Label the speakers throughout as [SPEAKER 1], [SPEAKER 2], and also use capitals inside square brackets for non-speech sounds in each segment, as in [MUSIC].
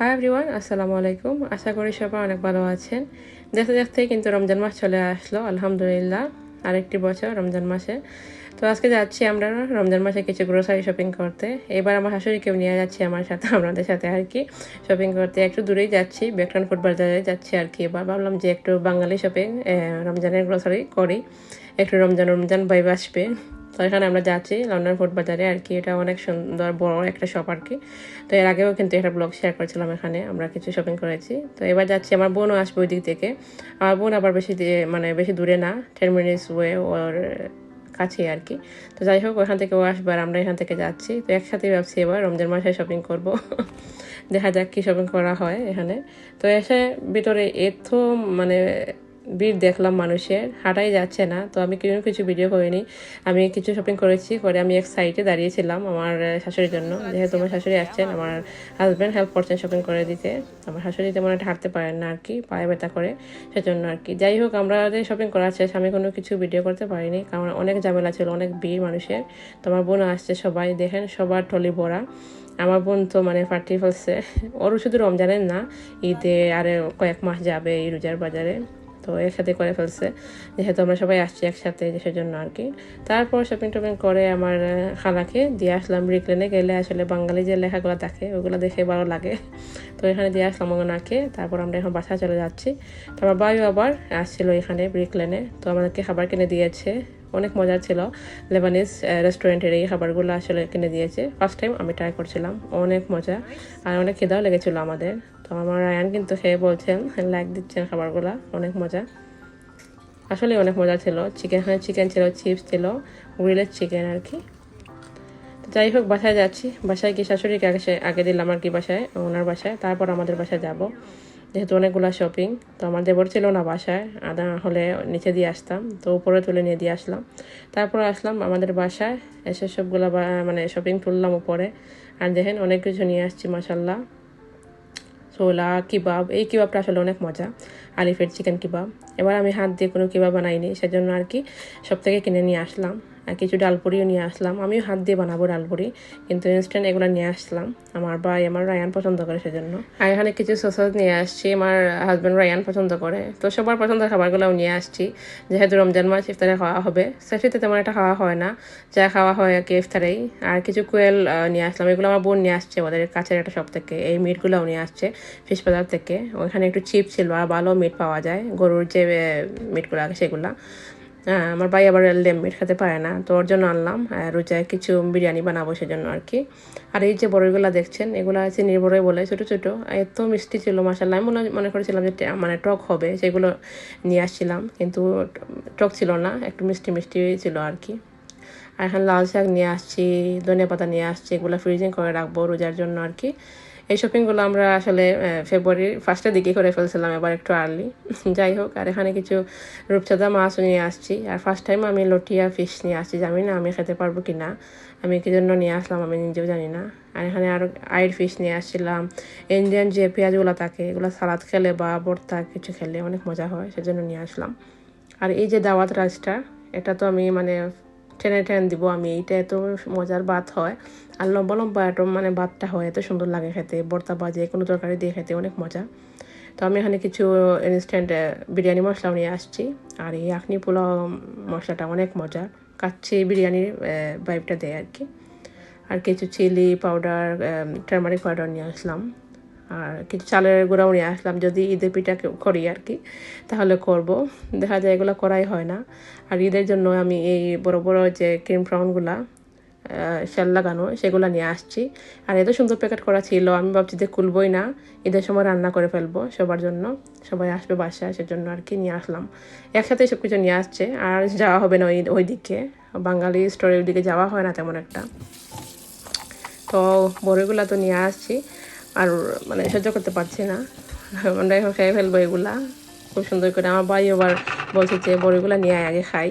[SPEAKER 1] Hi everyone আসসালামু আলাইকুম আশা করি সবাই অনেক ভালো আছেন। দেখতে দেখতে কিন্তু রমজান মাস চলে আসলো, আলহামদুলিল্লাহ। আরেকটি বছর রমজান মাসে। তো আজকে যাচ্ছি আমরা রমজান মাসে কিছু গ্রোসারি শপিং করতে। এবার আমার শাশুড়িকেও নিয়ে যাচ্ছি আমার সাথে, আপনাদের সাথে আর কি। শপিং করতে একটু দূরেই যাচ্ছি বেকটন ফুড বাজারে যাচ্ছি আর কি। এবার ভাবলাম যে একটু বাঙালি শপিং রমজানের গ্রোসারি করি। একটু রমজান রমজান বাইব আসবে। তো এখানে আমরা যাচ্ছি লন্ডন ফুড বাজারে আর কি। এটা অনেক সুন্দর, বড় একটা শপ আর কি। তো এর আগেও কিন্তু একটা ব্লগ শেয়ার করেছিলাম এখানে, আমরা কিছু শপিং করেছি। তো এবার যাচ্ছি, আমার বোনও আসবে ওই দিক থেকে। আমার বোন আবার বেশি মানে বেশি দূরে না টেন মিনিটস ওয়ে ওর কাছে আর কি। তো যাই হোক, ওখান থেকে ও আসবে আর আমরা এখান থেকে যাচ্ছি। তো একসাথে ভাবছি এবার রমজান মাসে শপিং করব। [LAUGHS] দেখা যাক কী শপিং করা হয় এখানে। তো এসে ভিতরে এত মানে ভিড় দেখলাম মানুষের হাঁটাই যাচ্ছে না তো আমি কিছু কিছু ভিডিও করিনি। আমি কিছু শপিং করেছি করে আমি এক সাইডে দাঁড়িয়েছিলাম আমার শাশুড়ির জন্য। যেহেতু আমার শাশুড়ি আসছেন আমার হাজব্যান্ড হেল্প করছেন শপিং করে দিতে। আমার শাশুড়ি তেমন একটা হাঁটতে পারেন না আর কি পায়ে ব্যথা করে সেজন্য আর কি যাই হোক আমরা যে শপিং করা শেষ আমি কোনো কিছু ভিডিও করতে পারিনি কারণ অনেক ঝামেলা ছিল অনেক ভিড় মানুষের। তো আমার বোন আসছে সবাই দেখেন সবার টলি ভরা। আমার বোন তো মানে ফাটি ফেলছে ওর শুধু রমজানের না ঈদে আরে কয়েক মাস যাবে এই রোজার বাজারে। তো একসাথে করে ফেলছে। যেহেতু আমরা সবাই আসছি একসাথে সেজন্য আর কি। তারপর শপিং টপিং করে আমার খালাকে দিয়ে আসলাম রিক্লেনে গেলে আসলে বাঙালি যে লেখাগুলো থাকে ওগুলো দেখে ভালো লাগে। তো এখানে দিয়ে আসলাম ওনাকে তারপর আমরা এখন বাসায় চলে যাচ্ছি। তো আমার আবার আসছিল এখানে ব্রিকলেনে তো আমাদেরকে খাবার কিনে দিয়েছে। অনেক মজার ছিল। লেবানিস রেস্টুরেন্টের এই খাবারগুলো আসলে কিনে দিয়েছে। ফার্স্ট টাইম আমি ট্রাই করছিলাম, অনেক মজা। আর অনেক খিদাও লেগেছিল আমাদের। তো আমার রায়ান কিন্তু খেয়ে বলছেন লাইক দিচ্ছেন খাবারগুলো, অনেক মজা। আসলে অনেক মজা ছিল। চিকেন হ্যাঁ চিকেন ছিল চিপস ছিল গ্রিলের চিকেন আর কি। যাই হোক, বাসায় যাচ্ছি। বাসায় কি শাশুড়িকে আগে আগে দিলাম আর কি বাসায়, ওনার বাসায়। তারপর আমাদের বাসায় যাব। যেহেতু অনেকগুলো শপিং তো আমার দেবর ছিল না বাসায়, আদা হলে নিচে দিয়ে আসতাম, তো উপরে তুলে নিয়ে দিয়ে আসলাম। তারপরে আসলাম আমাদের বাসায়, এসে সবগুলো মানে শপিং তুললাম উপরে। আর দেখেন অনেক কিছু নিয়ে আসছি মাসাল্লাহ ছোলা, কিবাব, এই কিবাবটা আসলে অনেক মজা, আলিফের চিকেন কিবাব। এবার আমি হাত দিয়ে কোনো কিবাব বানাইনি, সেজন্য আর কি সব থেকে কিনে নিয়ে আসলাম। কিছু ডালপুরিও নিয়ে আসলাম। আমিও হাত দিয়ে বানাবো ডালপুরি, কিন্তু ইনস্ট্যান্ট এগুলো নিয়ে আসলাম। আমার ভাই আমার রায়ান পছন্দ করে সেজন্য। আর এখানে কিছু সসেস নিয়ে আসছি, আমার হাজব্যান্ড রায়ান পছন্দ করে। তো সবার পছন্দের খাবারগুলোও নিয়ে আসছি। যেহেতু রমজান মাস, ইফতারে খাওয়া হবে। সেফটিতে তেমন একটা খাওয়া হয় না। যা খাওয়া হয় আর কি ইফতারেই। আর কিছু কোয়েল নিয়ে আসলাম। এগুলো আমার বোন নিয়ে আসছে ওদের কাছের একটা শপ থেকে। এই মিটগুলোও নিয়ে আসছে ফিশ বাজার থেকে। ওইখানে একটু চিপ ছিল আর ভালো মিট পাওয়া যায়। গরুর যে মিটগুলো আছে সেগুলা। আমার ভাই আবার লেম মিট খেতে পারে না, তো ওর জন্য আনলাম। আর রোজায় কিছু বিরিয়ানি বানাবো সেজন্য আর কি। আর এই যে বড়ইগুলো দেখছেন, এগুলো আছে নির্ভরই বলে, ছোটো ছোটো। এত মিষ্টি ছিল মাসাল্লাহ আমি মনে মনে করেছিলাম যে মানে টক হবে, সেগুলো নিয়ে আসছিলাম। কিন্তু টক ছিল না, একটু মিষ্টি মিষ্টি ছিল আর কি। আর এখানে লাল শাক নিয়ে আসছি, ধনিয়া পাতা নিয়ে আসছি, এগুলো ফ্রিজিং করে রাখব রোজার জন্য আর কি। এই শপিংগুলো আমরা আসলে ফেব্রুয়ারির ফার্স্টের দিকে করে ফেলছিলাম, এবার একটু আর্লি [LAUGHS] যাই হোক, আর এখানে কিছু রূপচাঁদা মাছ নিয়ে আসছি। আর ফার্স্ট টাইম আমি লটিয়া ফিশ নিয়ে আসছি, জানি না আমি খেতে পারব কি না আমি কি জন্য নিয়ে আসলাম আমি নিজেও জানি না। আর এখানে আরও আইড ফিশ নিয়ে আসছিলাম। ইন্ডিয়ান যে পেঁয়াজগুলো থাকে, এগুলো সালাদ খেলে বা ভর্তা কিছু খেলে অনেক মজা হয়, সেজন্য নিয়ে আসলাম। আর এই যে দাওয়াত রাইসটা, এটা তো আমি মানে টেনে টেন দিব আমি। এইটা এত মজার ভাত হয়। আর লম্বা লম্বা এত মানে ভাতটা হয়, এত সুন্দর লাগে খেতে। বর্তা বা যে কোনো তরকারি দিয়ে খেতে অনেক মজা। তো আমি এখানে কিছু ইনস্ট্যান্ট বিরিয়ানি মশলাও নিয়ে আসছি। আর এই আখনি পোলাও মশলাটা অনেক মজা কাচ্ছি বিরিয়ানির ভাইবটা দেয় আর কি। আর কিছু চিলি পাউডার টার্মারিক পাউডার নিয়ে আসলাম। আর কিছু চালের গুঁড়াও নিয়ে আসলাম, যদি ঈদের পিঠা করি আর কি, তাহলে করব। দেখা যায় এগুলো করাই হয় না। আর ঈদের জন্য আমি এই বড় বড় যে ক্রিম ফ্রাউনগুলা শেল লাগানো, সেগুলো নিয়ে আসছি। আর এত সুন্দর প্যাকেট করা ছিল, আমি ভাবছি যে খুলবই না। ঈদের সময় রান্না করে ফেলব সবার জন্য। সবাই আসবে বাসায়, সেজন্য আর কি নিয়ে আসলাম। একসাথে সব কিছু নিয়ে আসছে, আর যাওয়া হবে না ওই ওই দিকে। বাঙালি স্টোরের দিকে যাওয়া হয় না তেমন একটা। তো বড়িগুলো তো নিয়ে আসছি। আর মানে সহ্য করতে পারছি না। আমরা এখন খেয়ে ফেলব এগুলা। খুব সুন্দর করে আমার ভাই আবার বলছে যে, বড়িগুলো নিয়ে আগে খাই।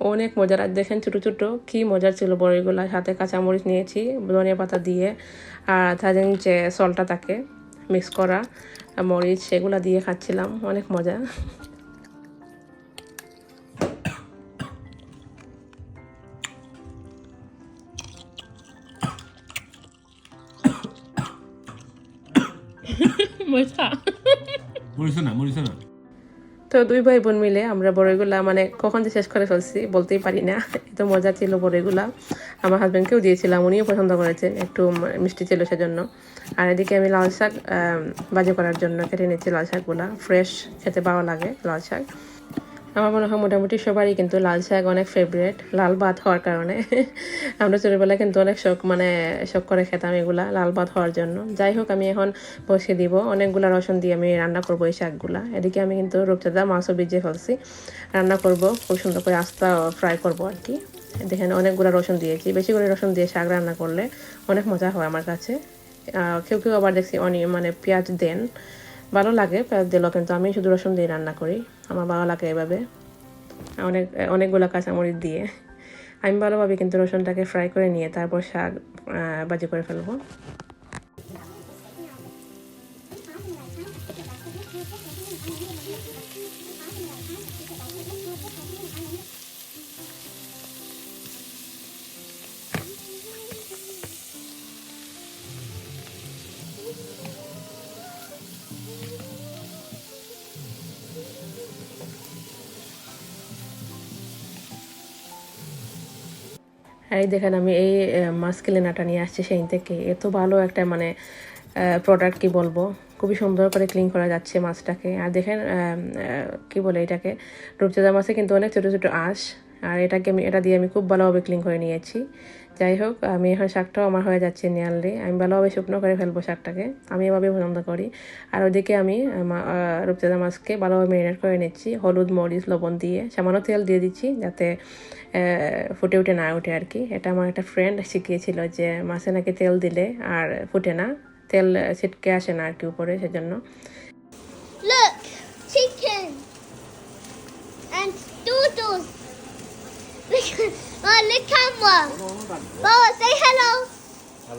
[SPEAKER 1] অনেক মজার। আর দেখেন ছোটো ছোটো, কী মজার ছিল বড়িগুলো। সাথে কাঁচামরিচ নিয়েছি, ধনিয়া পাতা দিয়ে, আর তাদের যে সলটা থাকে মিক্স করা। মরিচ, সেগুলো দিয়ে খাচ্ছিলাম। অনেক মজা। মরিচ খা
[SPEAKER 2] না মরিস না?
[SPEAKER 1] তো দুই ভাই বোন মিলে আমরা বড়ইগুলা মানে কখন যে শেষ করে ফেলছি বলতেই পারি না। এত মজা ছিল বড়ইগুলা। আমার হাজব্যান্ডকেও দিয়েছিলাম উনিও পছন্দ করেছেন একটু মিষ্টি ছিল সেজন্য। আর এদিকে আমি লাল শাক বাজে করার জন্য কেটে নিচ্ছি লাল শাকগুলা। ফ্রেশ খেতে ভালো লাগে লাল শাক। আমার মনে হয় মোটামুটি সবারই কিন্তু লাল শাক অনেক ফেভারিট লাল ভাত হওয়ার কারণে। [LAUGHS] আমরা ছোটোবেলায় কিন্তু অনেক শখ মানে শখ করে খেতাম এগুলা, লাল ভাত হওয়ার জন্য। যাই হোক, আমি এখন বসিয়ে দিব। অনেকগুলা রসুন দিয়ে আমি রান্না করব এই শাকগুলা। এদিকে আমি কিন্তু রূপচাঁদা মাছও ভিজিয়ে ফেলছি। রান্না করব, খুব সুন্দর করে আস্তা ফ্রাই করব আর কি। দেখেন, অনেকগুলো রসুন দিয়েছি। বেশি করে রসুন দিয়ে শাক রান্না করলে অনেক মজা হয় আমার কাছে। কেউ কেউ আবার দেখছি অনি মানে পেঁয়াজ দেন। ভালো লাগে পেঁয়াজ দিলেও কিন্তু আমি শুধু রসুন দিয়ে রান্না করি। আমার ভালো লাগে এভাবে। অনেক, অনেকগুলো কাঁচামরিচ দিয়ে। আমি ভালোভাবে কিন্তু রসুনটাকে ফ্রাই করে নিয়ে তারপর শাক বাজি করে ফেলব। এই দেখেন আমি এই ক্লিনারটা নিয়ে আসছি সেই থেকে। এত ভালো একটা মানে প্রোডাক্ট কি বলব? খুবই সুন্দর করে ক্লিন করা যাচ্ছে মাছটাকে। আর দেখেন কি বলে এটাকে? রূপচাঁদা মাছে কিন্তু অনেক ছোটো ছোটো আঁশ। আর এটাকে আমি, এটা দিয়ে আমি খুব ভালোভাবে ক্লিন করে নিয়েছি। যাই হোক, আমি এখন শাকটাও আমার হয়ে যাচ্ছে নিয়ারলি আমি ভালোভাবে শুকনো করে ফেলব শাকটাকে। আমি এভাবে পছন্দ করি। আর ওদিকে আমি রূপচাঁদা মাছকে ভালোভাবে ম্যারিনেট করে নিচ্ছি। হলুদ, মরিচ, লবণ দিয়ে সামান্য তেল দিয়ে দিচ্ছি যাতে ফুটে উঠে না ওঠে আর কি। এটা আমার একটা ফ্রেন্ড শিখিয়েছিল যে মাছে নাকি তেল দিলে আর ফুটে না। তেল ছিটকে আসে না আর কি উপরে সেজন্য।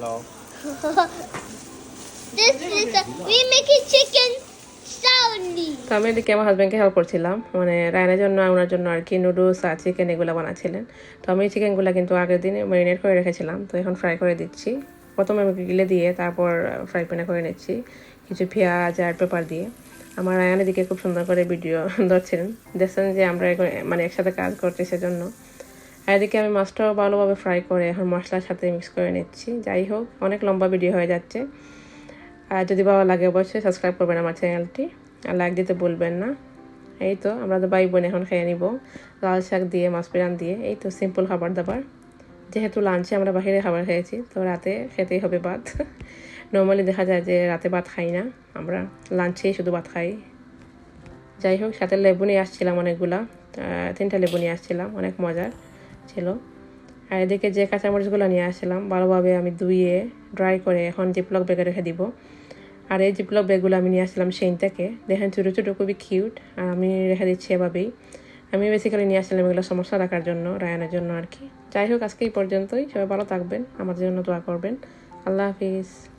[SPEAKER 3] oh, [LAUGHS] This is a, we make it chicken.
[SPEAKER 1] তো আমি এদিকে আমার হাজব্যান্ডকে হেল্প করছিলাম। মানে রায়নার জন্য ওনার জন্য আর কি নুডলস আর চিকেন এগুলো বানাচ্ছিলেন। তো আমি চিকেনগুলো কিন্তু আগের দিনে ম্যারিনেট করে রেখেছিলাম। তো এখন ফ্রাই করে দিচ্ছি। প্রথমে আমি গিলে দিয়ে তারপর ফ্রাই প্যানে করে নিচ্ছি কিছু পেঁয়াজ আর পেপার দিয়ে। আমার রায়ানের দিকে খুব সুন্দর করে ভিডিও [LAUGHS] ধরছিলেন দেখছেন যে আমরা মানে একসাথে কাজ করছি সেজন্য। আর এদিকে আমি মাছটাও ভালোভাবে ফ্রাই করে এখন মশলার সাথে মিক্স করে নিচ্ছি। যাই হোক, অনেক লম্বা ভিডিও হয়ে যাচ্ছে। আর যদি ভালো লাগে অবশ্যই সাবস্ক্রাইব করবেন আমার চ্যানেলটি আর দিতে বলবেন না। এই তো, আমরা তো ভাই বোন এখন খেয়ে নিব। লাল শাক দিয়ে, মাছ পিরান দিয়ে, এই তো সিম্পল খাবার দাবার। যেহেতু লাঞ্চে আমরা বাইরে খাবার খেয়েছি, তো রাতে খেতেই হবে ভাত। [LAUGHS] নর্মালি দেখা যায় যে রাতে ভাত খাই না, আমরা লাঞ্চেই শুধু ভাত খাই। যাই হোক, সাথে লেবু নিয়ে আসছিলাম অনেকগুলা তিনটা লেবু নিয়ে আসছিলাম, অনেক মজার ছিল। আর এদিকে যে কাঁচামরিচগুলো নিয়ে আসছিলাম, ভালোভাবে আমি ধুয়ে ড্রাই করে এখন জিপলক ব্যাগে রেখে দিব। আর এই জিপলক ব্যাগগুলো আমি নিয়ে আসলাম সেইন থেকে দেখেন ছোটো ছোটো খুবই কিউট আর আমি রেখে দিচ্ছি এভাবেই। আমি বেসিক্যালি নিয়ে আসলাম এগুলো সমস্যা রাখার জন্য, রায়ানের জন্য আর কি। যাই হোক, আজকে এই পর্যন্তই। সবাই ভালো থাকবেন আমার জন্য দোয়া করবেন। আল্লাহ হাফিজ।